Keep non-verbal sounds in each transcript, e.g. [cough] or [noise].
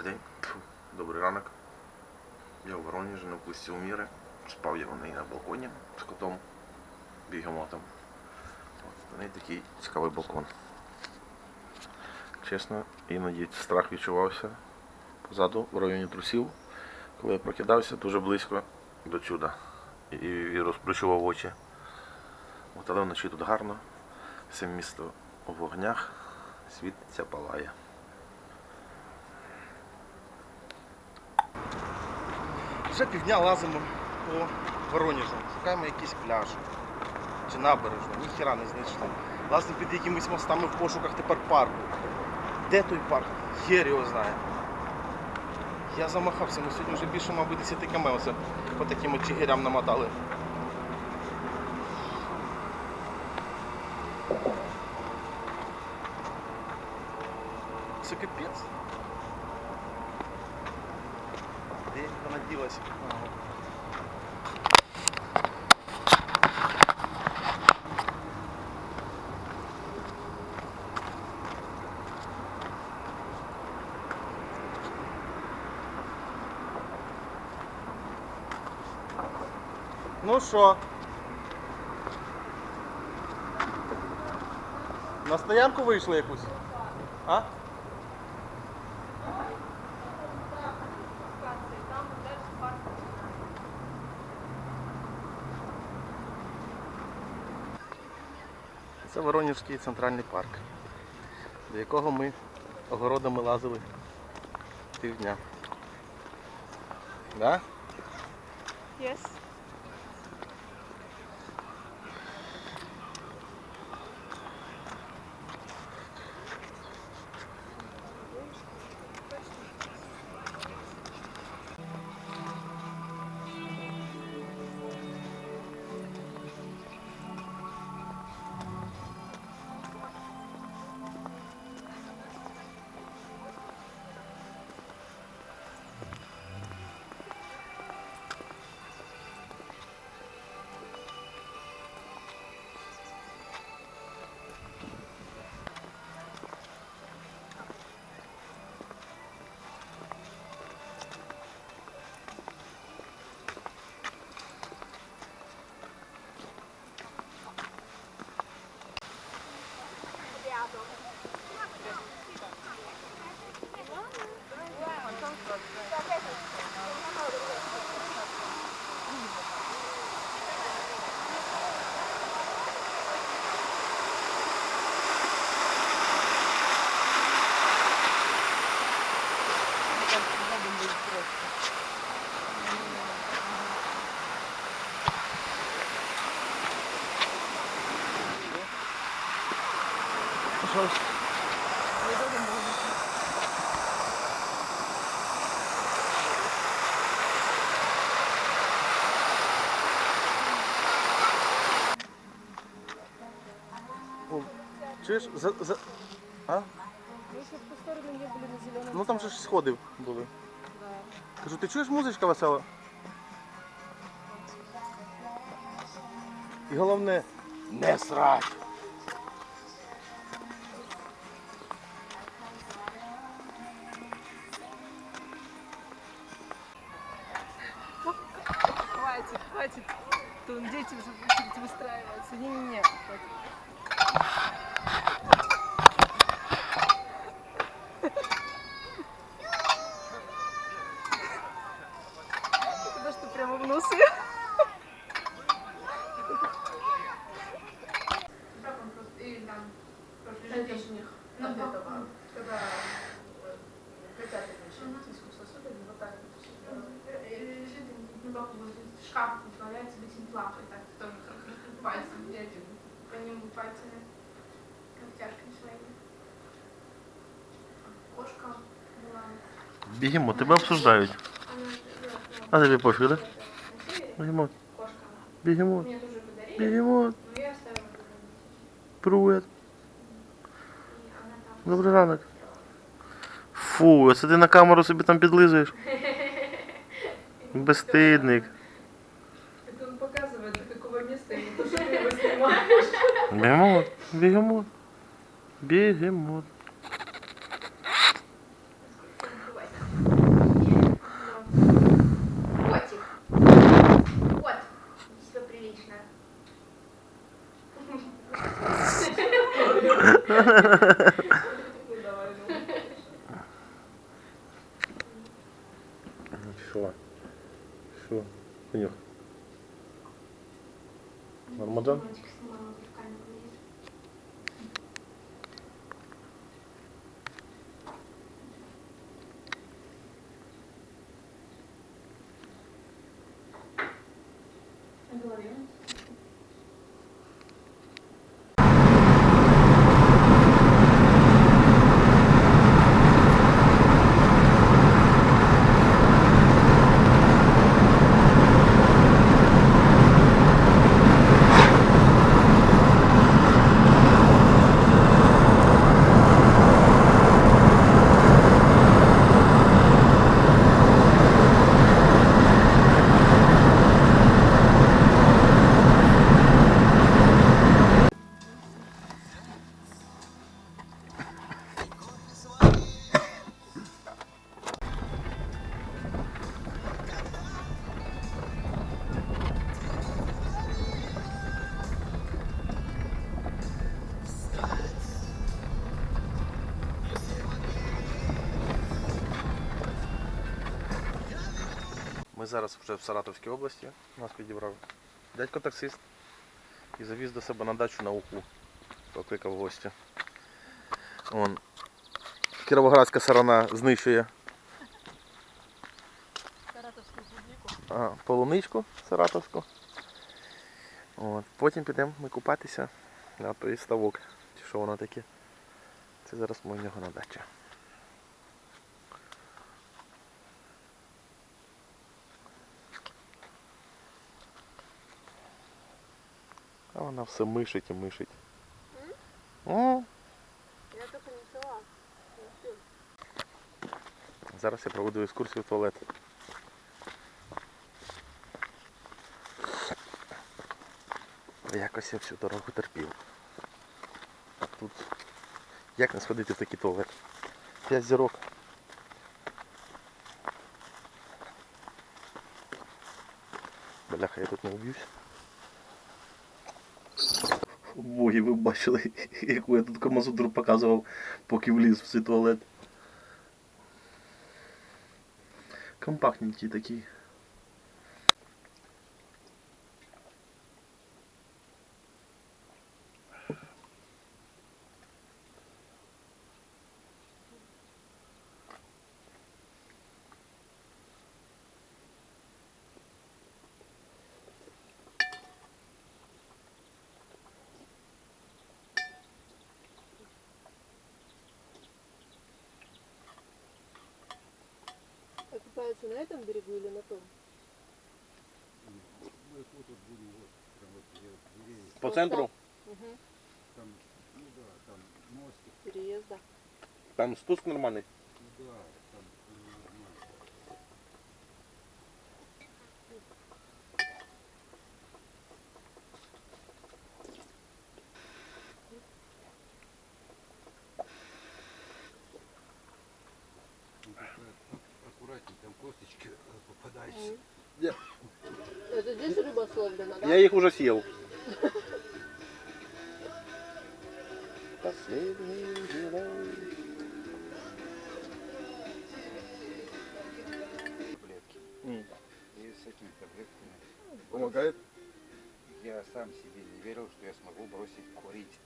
Добрий день. Добрий ранок. Я у Воронежі на пусті Міри. Спав я в неї на балконі з котом, бігемотом. У неї такий цікавий балкон. Чесно, іноді страх відчувався позаду в районі трусів. Коли я прокидався дуже близько до чуда і, і розплющував очі. От, але вночі тут гарно. Все місто у вогнях, світиться, палає. Вже півдня лазимо по Воронежу, шукаємо якийсь пляж чи набережну, ніхіра не знайшли. Лазимо під якимись мостами в пошуках тепер парку. Де той парк? Хер його знає. Я замахався, ми сьогодні вже більше, мабуть, 10 км по таким чигирям намотали. Це капець. Де вона ділася? Ага. Ну що? На стоянку вийшли якусь? А? Це Воронежський центральний парк, до якого ми огородами лазили півдня. Да? Yes. Чуєш? За, за... А? Мы еще в ту сторону не были на зеленом. Ну там же ж сходи були. Кажу, ти чуєш музичка весела? І головне, не срать. Хватит, хватит. Тут дети уже в очередь выстраиваются. Не-не-не. Бігемо, тебе обсуждають. она делала, А тобі пофіг, да? серии, Бігемот, кошка она. бігемот, Мне тоже подарили, бігемот, но я оставила туда висеть. привет. И она там Добрий ранок. Фу, це ти на камеру собі там підлизуєш. Безстидник. Это он показывает, до какого места, и не то, что ты его снимаешь. Бігемот, бігемот. Бігемот. Ну, давай, ну. Що? Що? Конюх. Нормаджан? Ми зараз вже в Саратовській області. Нас підібрав дядько таксист і завіз до себе на дачу на уху. Покликав в гості. Вон. Кіровоградська сторона знищує Саратовську а, полуничку саратовську. От. Потім підемо ми купатися на той ставок. Чи що воно таке. Це зараз ми в нього на дачі. А вона все мишить і мишить. О, Я только не взяла. зараз я проведу екскурсію в туалет. Якось я всю дорогу терпів. А тут як не сходити в такий туалет? П'ять зірок. Бляха, я тут не вб'юсь. Боги, ви бачили, [laughs] яку я тут камазудру показував, поки вліз в цей туалет. Компактненький такий. Окупаются на этом берегу или на том? Мы вот тут будем, вот, прям вот где деревья. По центру Угу. Там, ну да, там мостик, Переезда. там спуск нормальний. ну да, словлена, да? Я їх уже съел. [laughs] Последний герой. Таблетки. М. И с этими таблетками Помогает? я сам себе не верил, что я смогу бросить курить.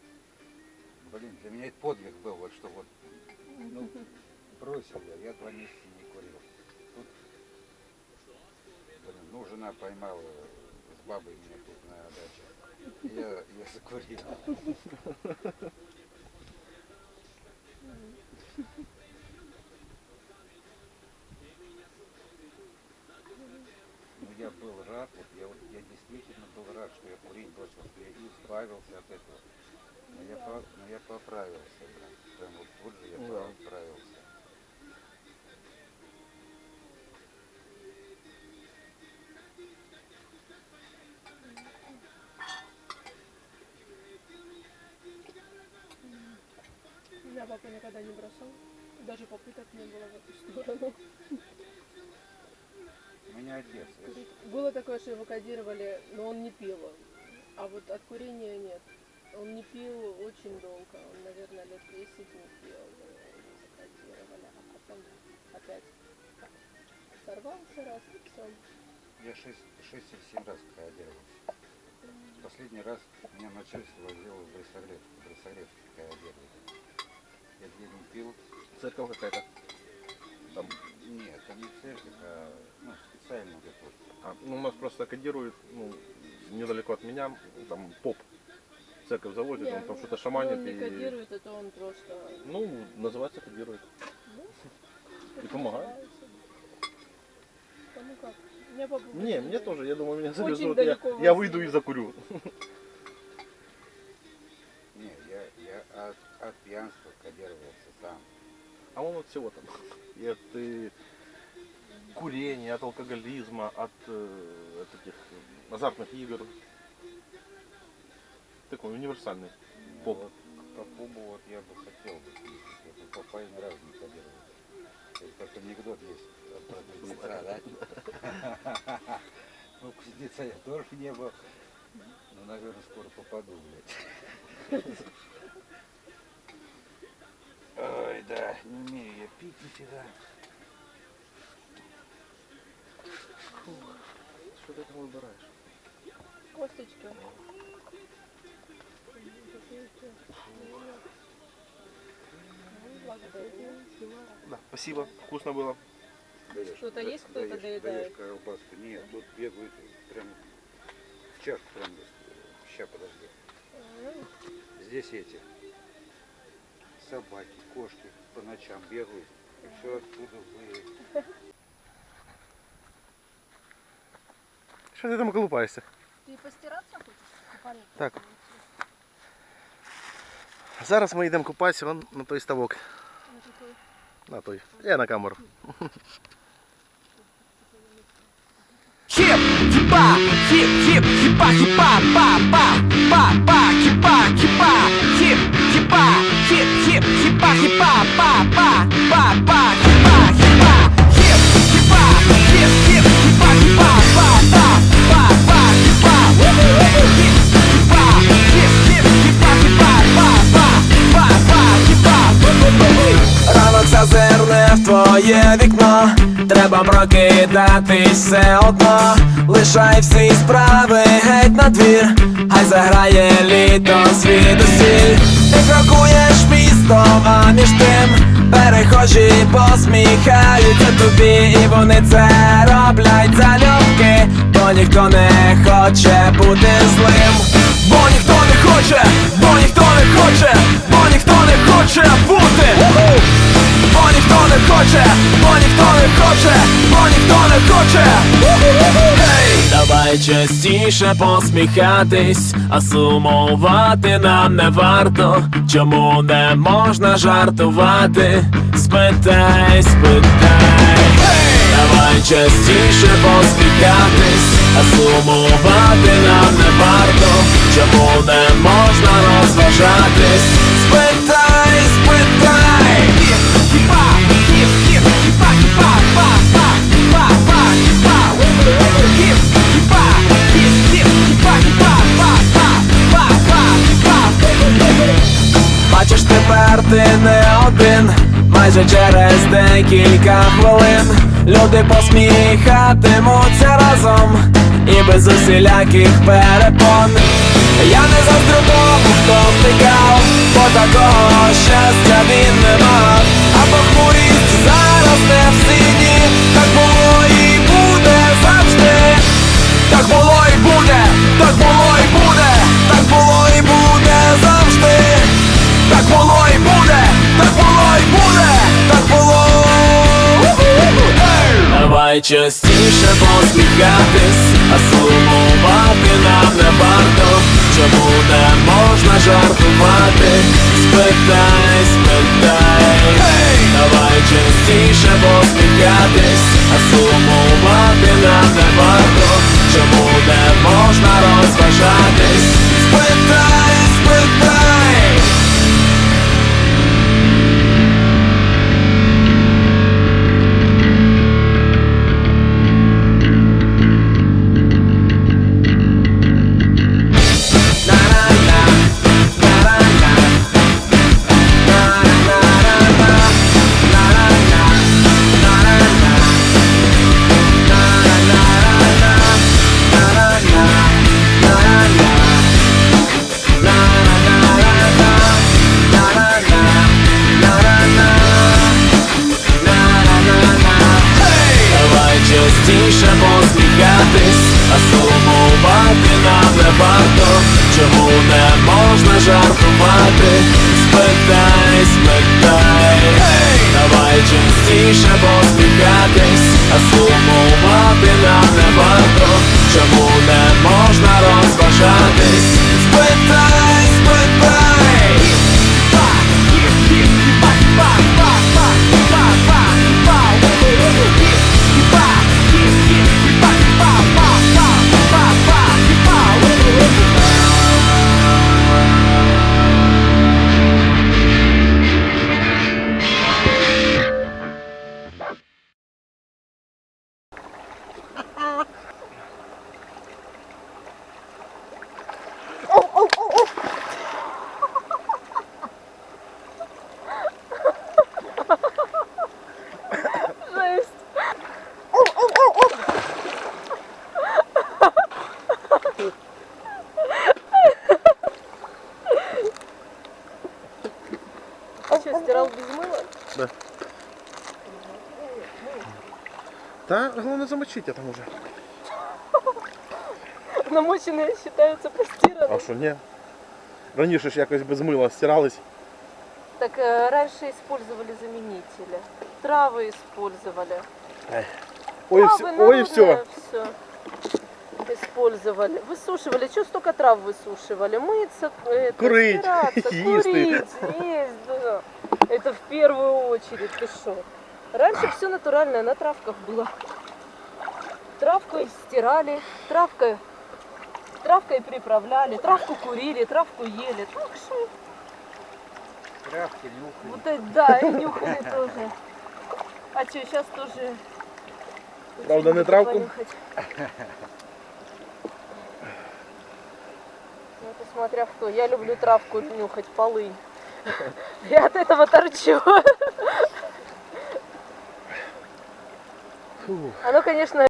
Блин, для меня это подвиг был, вот что вот, ну, бросил я, я два месяца не курил. Тут, блин, ну, жена поймала с бабой меня тут на даче. Я, я закурил. Папа никогда не бросал. Даже попыток не было в эту сторону. У меня отец, Было такое, что его кодировали, но он не пил. А вот от курения нет. Он не пил очень долго, он, наверное, лет 10 не пил. Закодировали, а потом опять сорвался раз и все. Я 6, шесть или 7 раз каодировался. Последний раз меня начальство возило в Брисогрев. В Брисогрев каодировали. Я где не пил. Церковь какая-то. Там, Нет, это не церковь, а ну, специально где-то. вот. а, ну, у нас просто кодирует, ну, недалеко от меня, там поп. Церковь заводит, он там что-то шаманит Он не и... кодирует, это он просто... Ну, называется кодирует. И помогает. Кому как? Мне папа Не, говорит, мне тоже, я думаю, меня Очень завезут, я, далеко я возили. выйду и закурю. Пьянства кодировался сам. А он от всего там. И от э, курения, от алкоголизма, от, э, от этих азартных игр. Такой универсальный. Поп. Вот по пубу вот я бы хотел бы съездить. Я попа ни разу не кодировался. Это как анекдот есть про кузнеца, да? Ну, кузнеца я тоже не был. Но, наверное, скоро попаду, блядь. Ой, да, не умею я пить нифига. Что ты там выбираешь? Косточки. Да, спасибо, вкусно было. Что-то есть, кто-то доедает? даешь колбаску. Нет, тут бегают прям в час прям. Сейчас, подожди. Здесь эти собаки, кошки по ночам бегают. И все оттуда вы... Що ти там колупаєшся? Ты постираться хочешь? Купальник Так. Зараз ми йдемо купатися вон на той ставок. На той. Я на камеру. Хип, хипа, хип, хип, хипа, хипа, па, па, па, па, хипа, хипа, хипа, па, па, па, па, хипа, хипа, хип, хипа, хип, хип, хипа, хипа, па, па, па, па, хипа, хип, хипа, хип, хип, хипа, хипа, па, па, па, па, хипа, Ранок зазирне в твоє вікно, треба прокидатись все одно. Лишай всі справи геть на двір, хай заграє літо звідусіль. Ти крокуєш містом, а між тим перехожі посміхаються тобі, і вони це роблять залюбки, бо ніхто не хоче бути злим, бо ніхто не хоче, бо ніхто не хоче, бо ніхто не хоче бути. Бо ніхто не хоче, бо ніхто не хоче, бо ніхто не хоче. Гей! Давай частіше посміхатись, а сумувати нам не варто. Чому не можна жартувати? Спитай, спитай. Давай частіше посміхатись, а сумувати нам не варто. Чому не можна розважатись? Спитай, спитай. Бачиш, тепер ти не один, майже через декілька хвилин люди посміхатимуться разом і без усіляких перепон. Я не заздрю тому, хто втикав, бо такого щастя він не мав, а похмурість зараз не в сині, так було і. Так було і буде, так було і буде, так було і буде завжди. Так було і буде, так було і буде, так було. Давай частіше посміхатись, а сумувати нам не варто. Чому не можна жартувати? Спитай, спитай. Давай частіше посміхатись, а сумувати нам не варто. Чому не можна розважатись? Спитай, спитай. Сумувати нам не варто, чому не можна жартувати? Спитай, спитай, hey! давай частіше посміхатись, а сумувати нам не варто, чому не можна розважатись? Спитай! А что, стирал без мыла? Та головне замочити там уже. Намоченные считаются постиранными. А що ні? Раніше ж якось без мила стирались. Так э, раньше использовали заменители. Травы использовали. Ой, Травы, все, ой, все. народное всё Использовали. Высушивали. Что столько трав высушивали? Мыться, это, Курить, стираться, [laughs] есть курить, есть, да. Это в первую очередь. Ты что? Раньше все натуральное на травках было. Травкой стирали, травкой, травкой приправляли, травку курили, травку ели. Так что Травки, нюхай. вот это, да, и нюхали [laughs] тоже. А что, сейчас тоже... Правда, не травку? понюхать? Ну, это смотря кто. Я люблю травку нюхать, полынь. Я от этого торчу. Фу. Оно, конечно,